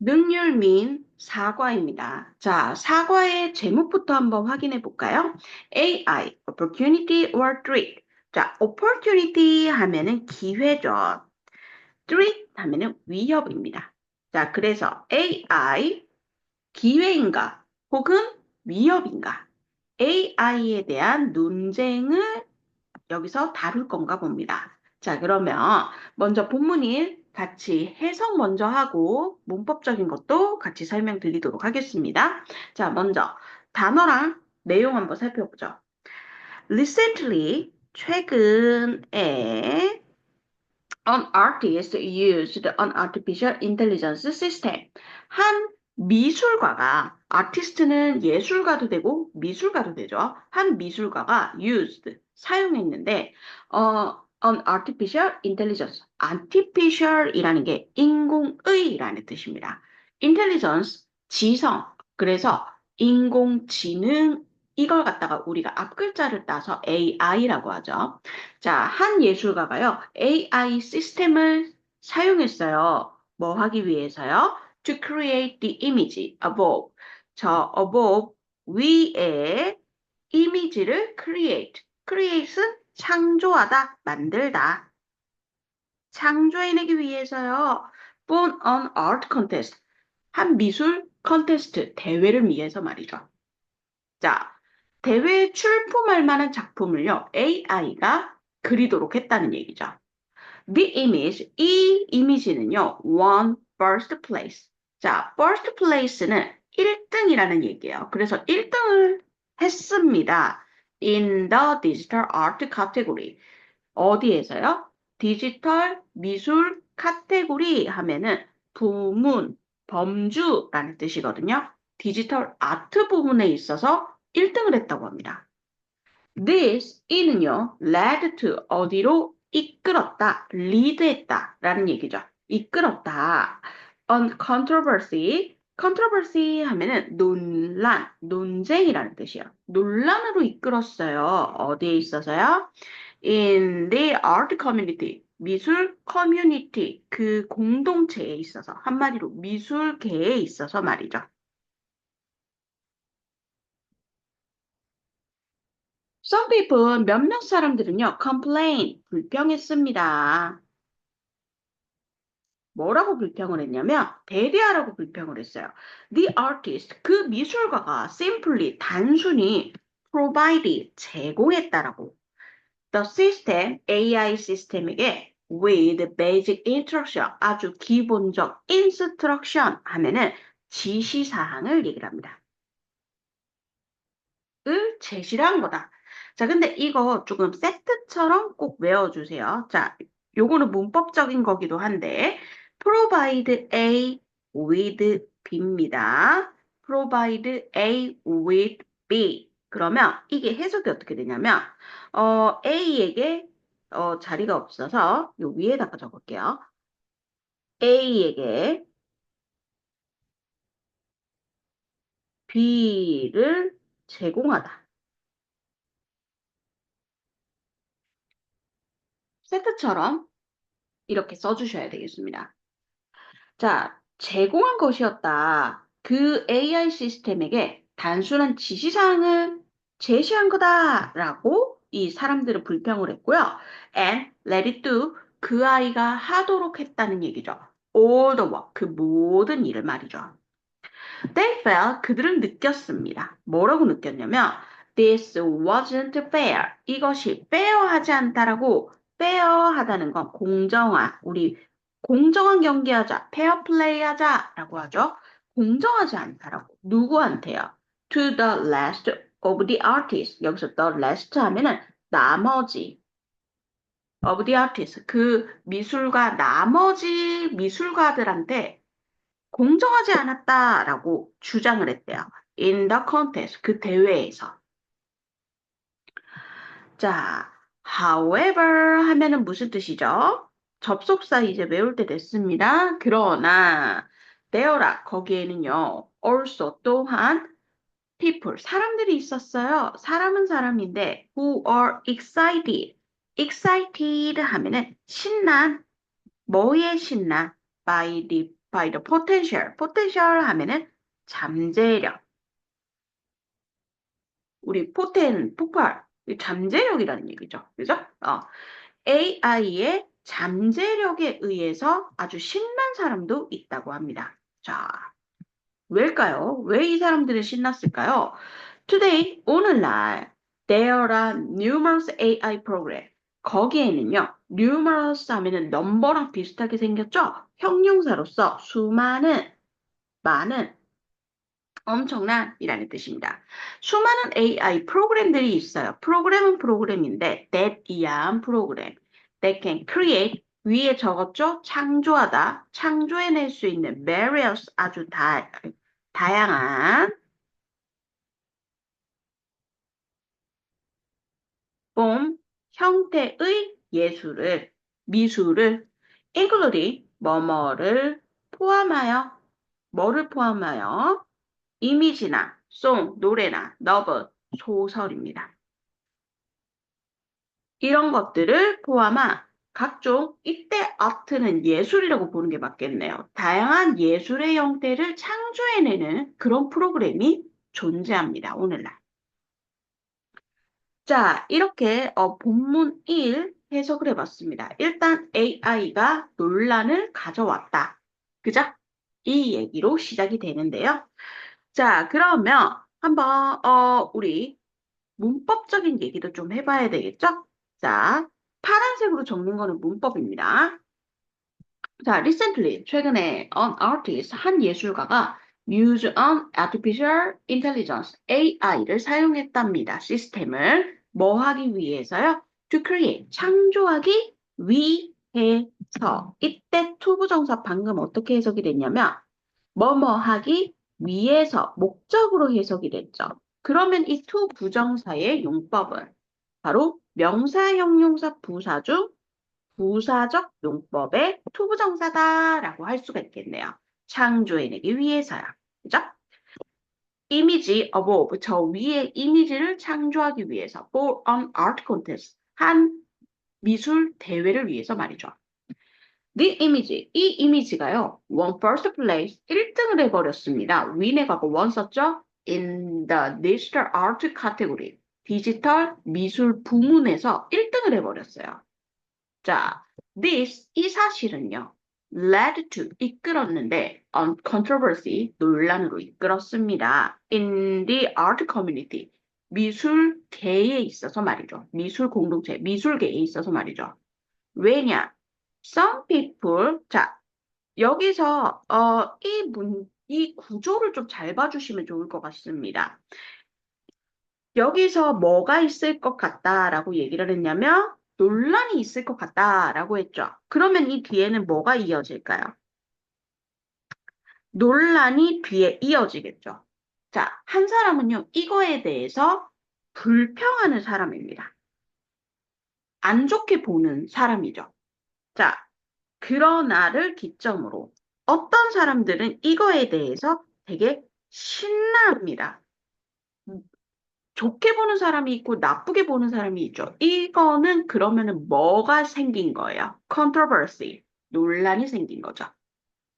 능률 민 사과입니다. 자, 사과의 제목부터 한번 확인해 볼까요? AI, opportunity or threat. 자, opportunity 하면은 기회죠. threat 하면은 위협입니다. 자, 그래서 AI 기회인가 혹은 위협인가? AI에 대한 논쟁을 여기서 다룰 건가 봅니다. 자, 그러면 먼저 본문인 같이 해석 먼저 하고 문법적인 것도 같이 설명드리도록 하겠습니다. 자, 먼저 단어랑 내용 한번 살펴보죠. Recently, 최근에 an artist used an artificial intelligence system. 한 미술가가 아티스트는 예술가도 되고 미술가도 되죠. 한 미술가가 used 사용했는데 어 an artificial intelligence artificial이라는 게 인공의라는 뜻입니다. intelligence 지성 그래서 인공지능 이걸 갖다가 우리가 앞 글자를 따서 AI라고 하죠. 자, 한 예술가가요, AI 시스템을 사용했어요. 뭐 하기 위해서요? To create the image above. 저 above 위에 이미지를 create. create은 창조하다, 만들다. 창조해내기 위해서요. for an art contest. 한 미술 컨테스트, 대회를 위해서 말이죠. 자, 대회에 출품할 만한 작품을요, AI가 그리도록 했다는 얘기죠. The image, 이 이미지는요, won first place. 자, first place는 1등이라는 얘기예요. 그래서 1등을 했습니다. In the digital art category. 어디에서요? 디지털 미술 카테고리 하면은 부문, 범주라는 뜻이거든요. 디지털 아트 부분에 있어서 1등을 했다고 합니다. This, 이는요, led to, 어디로 이끌었다, lead했다 라는 얘기죠. 이끌었다. On controversy, controversy 하면은 논란, 논쟁이라는 뜻이에요. 논란으로 이끌었어요. 어디에 있어서요? In the art community, 미술 커뮤니티, 그 공동체에 있어서, 한마디로 미술계에 있어서 말이죠. Some people, 몇몇 사람들은요, complain, 불평했습니다. 뭐라고 불평을 했냐면, 대대하라고 불평을 했어요. The artist, 그 미술가가 simply, 단순히 provide, 제공했다라고. The system, AI 시스템에게 with basic instruction, 아주 기본적 instruction 하면은 지시사항을 얘기를 합니다. 을 제시를 한 거다. 자, 근데 이거 조금 세트처럼 꼭 외워주세요. 자, 요거는 문법적인 거기도 한데, provide A with B입니다. provide A with B. 그러면 이게 해석이 어떻게 되냐면, 어, A에게 어, 자리가 없어서 요 위에다가 적을게요. A에게 B를 제공하다. 세트처럼 이렇게 써주셔야 되겠습니다. 자, 제공한 것이었다. 그 AI 시스템에게 단순한 지시사항을 제시한 거다라고 이 사람들은 불평을 했고요. And let it do. 그 아이가 하도록 했다는 얘기죠. All the work. 그 모든 일을 말이죠. They felt. 그들은 느꼈습니다. 뭐라고 느꼈냐면 This wasn't fair. 이것이 페어하지 않다라고 페어하다는 건 공정한 우리 공정한 경기하자, 페어 플레이하자라고 하죠. 공정하지 않다라고 누구한테요? To the last of the artists. 여기서 the last 하면은 나머지 of the artists 그 미술가 나머지 미술가들한테 공정하지 않았다라고 주장을 했대요. In the contest 그 대회에서. 자, however 하면은 무슨 뜻이죠? 접속사 이제 외울 때 됐습니다. 그러나 there라 거기에는요. also 또한 people 사람들이 있었어요. 사람은 사람인데 who are excited excited 하면은 신난 뭐에 신나 by the by the potential. potential 하면은 잠재력. 우리 포텐, 폭발, 이 잠재력이라는 얘기죠. 그죠? 어. AI의 잠재력에 의해서 아주 신난 사람도 있다고 합니다. 자, 왜일까요? 왜 이 사람들이 신났을까요? Today, 오늘날, there are numerous AI program. 거기에는요, numerous 하면은 넘버랑 비슷하게 생겼죠? 형용사로서 수많은, 많은, 엄청난 이라는 뜻입니다. 수많은 AI 프로그램들이 있어요. 프로그램은 프로그램인데 that 이한 프로그램 that can create 위에 적었죠? 창조하다, 창조해낼 수 있는 various 아주 다, 다양한 form 형태의 예술을 미술을 including 뭐뭐를 포함하여 뭐를 포함하여 이미지나 송, 노래나 너블, 소설입니다. 이런 것들을 포함한 각종 이때 아트는 예술이라고 보는 게 맞겠네요. 다양한 예술의 형태를 창조해내는 그런 프로그램이 존재합니다. 오늘날. 자, 이렇게 어, 본문 1 해석을 해봤습니다. 일단 AI가 논란을 가져왔다. 그죠? 이 얘기로 시작이 되는데요. 자, 그러면 한번 어, 우리 문법적인 얘기도 좀 해봐야 되겠죠? 자, 파란색으로 적는 거는 문법입니다. 자, recently 최근에 an artist 한 예술가가 use an artificial intelligence AI를 사용했답니다. 시스템을 뭐 하기 위해서요? to create 창조하기 위해서 이때 투부정사 방금 어떻게 해석이 됐냐면 뭐뭐 하기 위에서 목적으로 해석이 됐죠. 그러면 이투 부정사의 용법은 바로 명사, 형용사, 부사 중 부사적 용법의 투부정사다라고 할 수가 있겠네요. 창조해내기 위해서요. 그죠? 이미지 above, 저 위에 이미지를 창조하기 위해서 for an art contest, 한 미술 대회를 위해서 말이죠. The image, 이 이미지가요, won first place, 1등을 해버렸습니다. win의 과거 won 썼죠? In the digital art category, 디지털 미술 부문에서 1등을 해버렸어요. 자, this, 이 사실은요, led to, 이끌었는데, on controversy, 논란으로 이끌었습니다. In the art community, 미술계에 있어서 말이죠. 미술 공동체, 미술계에 있어서 말이죠. 왜냐? Some people, 자, 여기서, 어, 이 문, 이 구조를 좀 잘 봐주시면 좋을 것 같습니다. 여기서 뭐가 있을 것 같다라고 얘기를 했냐면, 논란이 있을 것 같다라고 했죠. 그러면 이 뒤에는 뭐가 이어질까요? 논란이 뒤에 이어지겠죠. 자, 한 사람은요, 이거에 대해서 불평하는 사람입니다. 안 좋게 보는 사람이죠. 자, 그러나를 기점으로 어떤 사람들은 이거에 대해서 되게 신나합니다. 좋게 보는 사람이 있고 나쁘게 보는 사람이 있죠. 이거는 그러면은 뭐가 생긴 거예요? controversy, 논란이 생긴 거죠.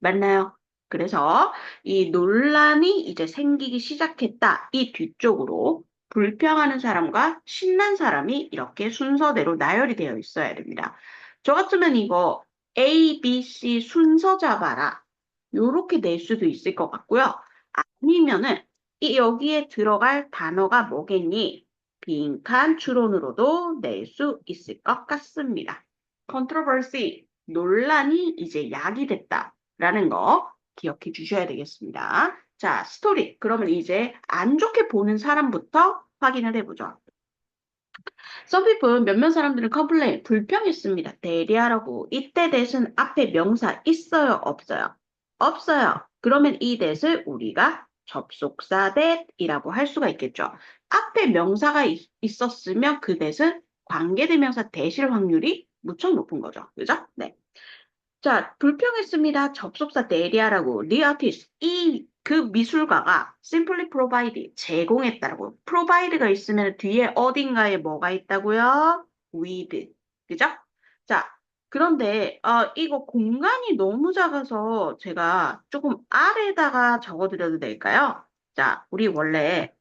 맞나요? 그래서 이 논란이 이제 생기기 시작했다. 이 뒤쪽으로 불평하는 사람과 신난 사람이 이렇게 순서대로 나열이 되어 있어야 됩니다. 저 같으면 이거 A, B, C 순서 잡아라. 요렇게 낼 수도 있을 것 같고요. 아니면은 이 여기에 들어갈 단어가 뭐겠니? 빈칸 추론으로도 낼 수 있을 것 같습니다. controversy, 논란이 이제 약이 됐다라는 거 기억해 주셔야 되겠습니다. 자, 스토리. 그러면 이제 안 좋게 보는 사람부터 확인을 해보죠. People, 몇몇 사람들은 complain, 불평했습니다. 대리하라고. 이때 대신 앞에 명사 있어요? 없어요? 없어요. 그러면 이 that을 우리가 접속사 that이라고 할 수가 있겠죠. 앞에 명사가 있, 있었으면 그 that은 관계대명사 that일 확률이 무척 높은 거죠. 그죠? 네. 자, 불평했습니다. 접속사. The artist, 이그 미술가가 simply provide, 제공했다라고. provide가 있으면 뒤에 어딘가에 뭐가 있다고요? with. 그죠? 자, 그런데 아, 이거 공간이 너무 작아서 제가 조금 아래다가 적어드려도 될까요? 자, 우리 원래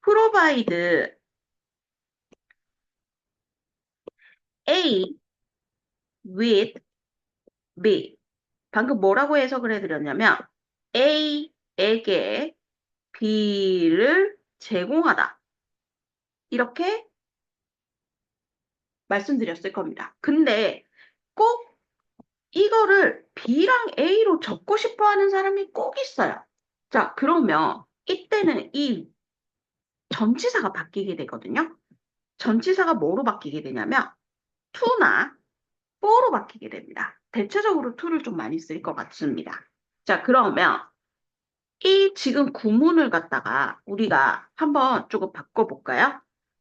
provide A with B. 방금 뭐라고 해석을 해드렸냐면 A에게 B를 제공하다. 이렇게 말씀드렸을 겁니다. 근데 꼭 이거를 B랑 A로 적고 싶어 하는 사람이 꼭 있어요. 자, 그러면 이때는 이 전치사가 바뀌게 되거든요. 전치사가 뭐로 바뀌게 되냐면 to나 for로 바뀌게 됩니다. 대체적으로 to를 좀 많이 쓸 것 같습니다. 자, 그러면 이 지금 구문을 갖다가 우리가 한번 조금 바꿔볼까요?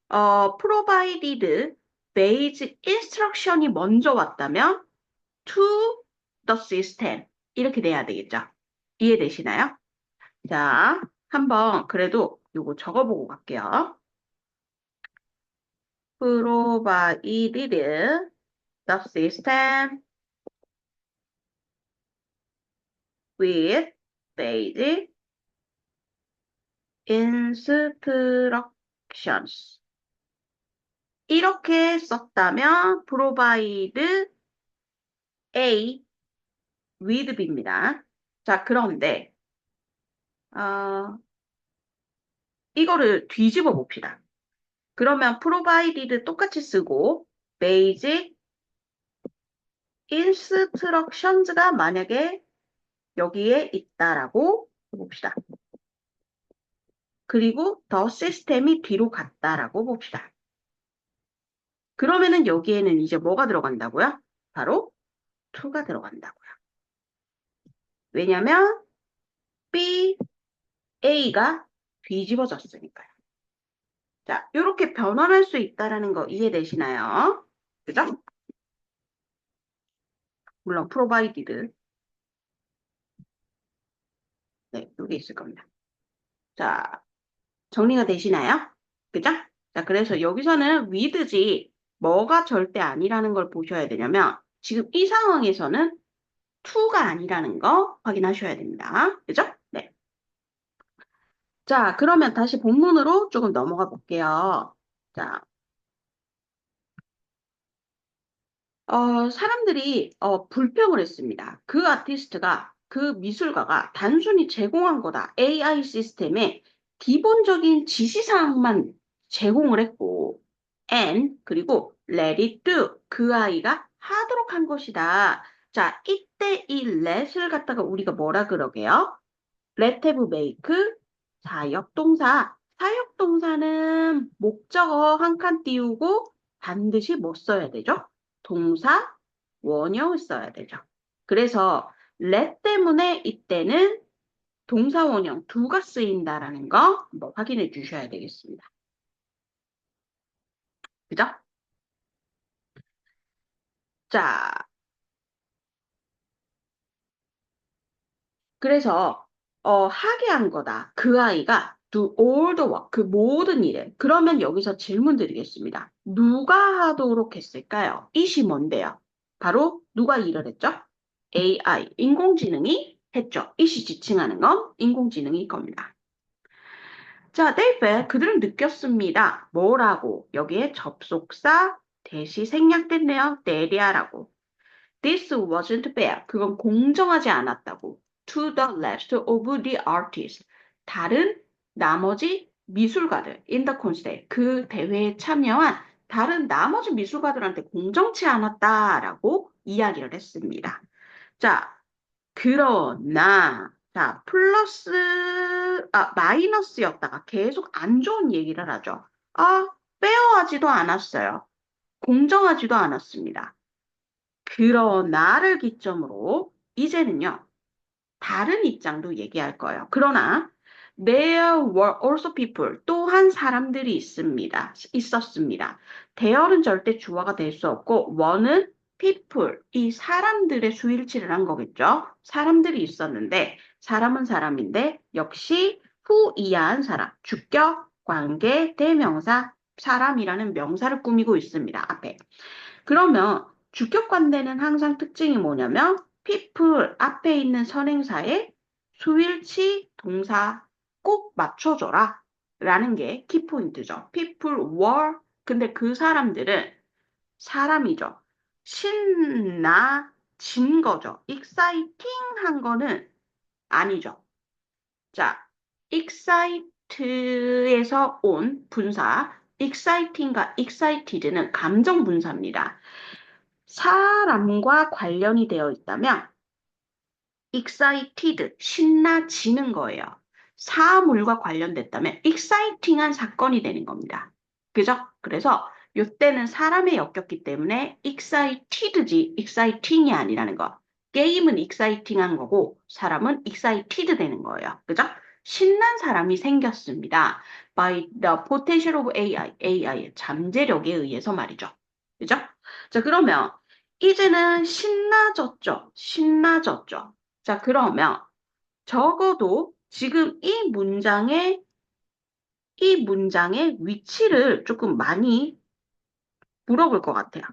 어, provided base instruction이 먼저 왔다면 to the system 이렇게 돼야 되겠죠? 이해되시나요? 자, 한번 그래도 요거 적어보고 갈게요. provided the system with basic instructions. 이렇게 썼다면 provide A with B입니다. 자, 그런데 어, 이거를 뒤집어 봅시다. 그러면 provided 똑같이 쓰고 basic instructions가 만약에 여기에 있다라고 봅시다. 그리고 더 시스템이 뒤로 갔다라고 봅시다. 그러면은 여기에는 이제 뭐가 들어간다고요? 바로 to가 들어간다고요. 왜냐면 B, A가 뒤집어졌으니까요. 자, 이렇게 변환할 수 있다라는 거 이해되시나요? 그죠? 물론 provided 네, 여기 있을 겁니다. 자, 정리가 되시나요? 그죠? 자, 그래서 여기서는 with지 뭐가 절대 아니라는 걸 보셔야 되냐면 지금 이 상황에서는 to가 아니라는 거 확인하셔야 됩니다. 그죠? 네. 자, 그러면 다시 본문으로 조금 넘어가 볼게요. 자, 어, 사람들이 어, 불평을 했습니다. 그 아티스트가 그 미술가가 단순히 제공한 거다. AI 시스템에 기본적인 지시사항만 제공을 했고 and 그리고 let it do 그 아이가 하도록 한 것이다. 자, 이때 이 let을 갖다가 우리가 뭐라 그러게요? let have make 사역동사. 사역동사는 목적어 한 칸 띄우고 반드시 뭐 써야 되죠? 동사 원형을 써야 되죠. 그래서 let 때문에 이때는 동사 원형 두가 쓰인다라는 거 한번 확인해 주셔야 되겠습니다. 그죠? 자, 그래서 어, 하게 한 거다. 그 아이가 do all the work, 그 모든 일을. 그러면 여기서 질문 드리겠습니다. 누가 하도록 했을까요? 이시 뭔데요? 바로 누가 일을 했죠? AI, 인공지능이 했죠. 이시 지칭하는 건 인공지능일 겁니다. 자, they 그들은 느꼈습니다. 뭐라고? 여기에 접속사 대시 생략됐네요. 내리아라고. This wasn't fair. 그건 공정하지 않았다고. To the rest of the artists. 다른 나머지 미술가들 in the contest. 그 대회에 참여한 다른 나머지 미술가들한테 공정치 않았다라고 이야기를 했습니다. 자, 그러나 자, 플러스 아, 마이너스였다가 계속 안 좋은 얘기를 하죠. 아, 빼어하지도 않았어요. 공정하지도 않았습니다. 그러나를 기점으로 이제는요. 다른 입장도 얘기할 거예요. 그러나 there were also people 또한 사람들이 있습니다. 있었습니다. there는 절대 주어가 될 수 없고 one은 people 이 사람들의 수일치를 한 거겠죠. 사람들이 있었는데 사람은 사람인데 역시 후이한 사람 주격 관계 대명사 사람이라는 명사를 꾸미고 있습니다. 앞에. 그러면 주격관대는 항상 특징이 뭐냐면 people 앞에 있는 선행사의 수일치 동사 꼭 맞춰줘라 라는 게 키포인트죠. people were 근데 그 사람들은 사람이죠. 신나진 거죠. exciting 한 거는 아니죠. 자, excite에서 온 분사 exciting과 excited는 감정 분사입니다. 사람과 관련이 되어 있다면 excited, 신나지는 거예요. 사물과 관련됐다면 exciting한 사건이 되는 겁니다. 그죠? 그래서 이때는 사람에 엮였기 때문에 excited지 exciting이 아니라는 거. 게임은 exciting한 거고 사람은 excited 되는 거예요. 그죠? 신난 사람이 생겼습니다. by the potential of AI, AI의 잠재력에 의해서 말이죠. 그죠? 자, 그러면 이제는 신나졌죠? 신나졌죠? 자, 그러면 적어도 지금 이 문장의 이 문장의 위치를 조금 많이 물어볼 것 같아요.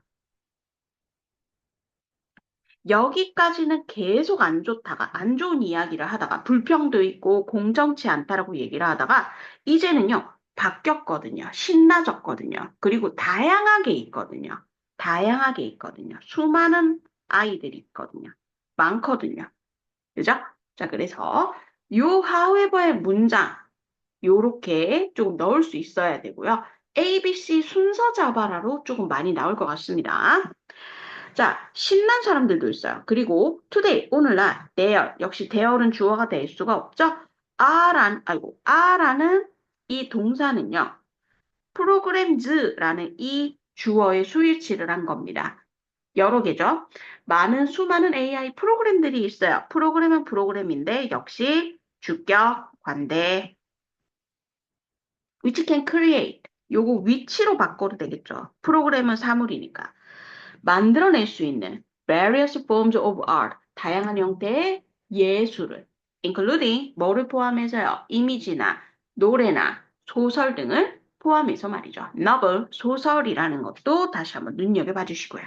여기까지는 계속 안 좋다가 안 좋은 이야기를 하다가 불평도 있고 공정치 않다라고 얘기를 하다가 이제는요 바뀌었거든요. 신나졌거든요. 그리고 다양하게 있거든요. 다양하게 있거든요. 수많은 아이들이 있거든요. 많거든요. 그죠? 자 그래서 요 however의 문장 요렇게 조금 넣을 수 있어야 되고요 ABC 순서 잡아라로 조금 많이 나올 것 같습니다. 자, 신난 사람들도 있어요. 그리고 today, 오늘날, there, 역시 there는 주어가 될 수가 없죠. are란, 아이고, are라는 이 동사는요. programs,라는 이 주어의 수일치를 한 겁니다. 여러 개죠. 많은 수많은 AI 프로그램들이 있어요. 프로그램은 프로그램인데 역시 주격, 관대, which can create 요거 위치로 바꿔도 되겠죠. 프로그램은 사물이니까. 만들어낼 수 있는 various forms of art, 다양한 형태의 예술을 including 뭐를 포함해서요. 이미지나 노래나 소설 등을 포함해서 말이죠. novel, 소설이라는 것도 다시 한번 눈여겨봐 주시고요.